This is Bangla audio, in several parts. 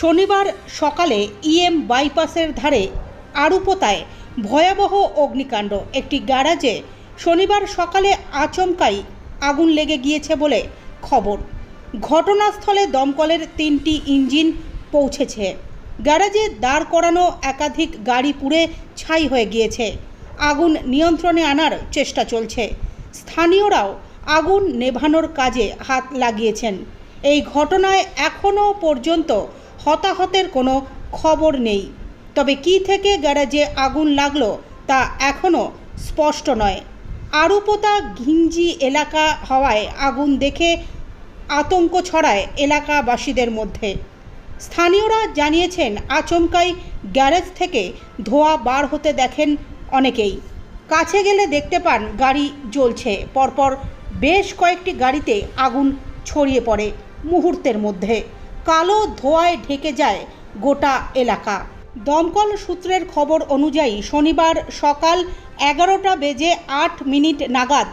শনিবার সকালে ইএম বাইপাসের ধারে আরুপোতায় ভয়াবহ অগ্নিকাণ্ড। একটি গ্যারাজে শনিবার সকালে আচমকাই আগুন লেগে গিয়েছে বলে খবর। ঘটনাস্থলে দমকলের তিনটি ইঞ্জিন পৌঁছেছে। গ্যারাজে দাঁড় করানো একাধিক গাড়ি পুড়ে ছাই হয়ে গিয়েছে। আগুন নিয়ন্ত্রণে আনার চেষ্টা চলছে। স্থানীয়রাও আগুন নেভানোর কাজে হাত লাগিয়েছেন। এই ঘটনায় এখনও পর্যন্ত হতাহতের কোনো খবর নেই। তবে কি থেকে গ্যারাজে আগুন লাগল তা এখনও স্পষ্ট নয়। আরুপোতা ঘিঞ্জি এলাকা হওয়ায় আগুন দেখে আতঙ্ক ছড়ায় এলাকাবাসীদের মধ্যে। স্থানীয়রা জানিয়েছেন, আচমকাই গ্যারেজ থেকে ধোঁয়া বার হতে দেখেন অনেকেই। কাছে গেলে দেখতে পান গাড়ি জ্বলছে। পরপর বেশ কয়েকটি গাড়িতে আগুন ছড়িয়ে পড়ে মুহূর্তের মধ্যে। কালো ধোঁয়ায় ঢেকে যায় গোটা এলাকা। দমকল সূত্রের খবর অনুযায়ী শনিবার সকাল এগারোটা বেজে আট মিনিট নাগাদ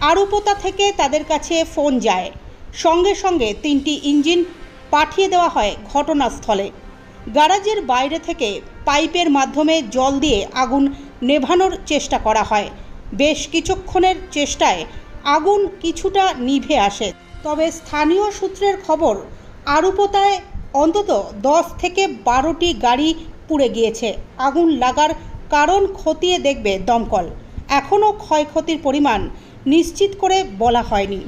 আরুপোতা থেকে তাদের কাছে ফোন যায়। সঙ্গে সঙ্গে তিনটি ইঞ্জিন পাঠিয়ে দেওয়া হয় ঘটনাস্থলে। গ্যারাজের বাইরে থেকে পাইপের মাধ্যমে জল দিয়ে আগুন নেভানোর চেষ্টা করা হয়। বেশ কিছুক্ষণের চেষ্টায় আগুন কিছুটা নিভে আসে। তবে স্থানীয় সূত্রের খবর আরুপোতায় অন্তত দশ থেকে বারোটি গাড়ি পুড়ে গিয়েছে। আগুন লাগার কারণ খতিয়ে দেখবে দমকল। এখনও ক্ষয়ক্ষতির পরিমাণ নিশ্চিত করে বলা হয়নি।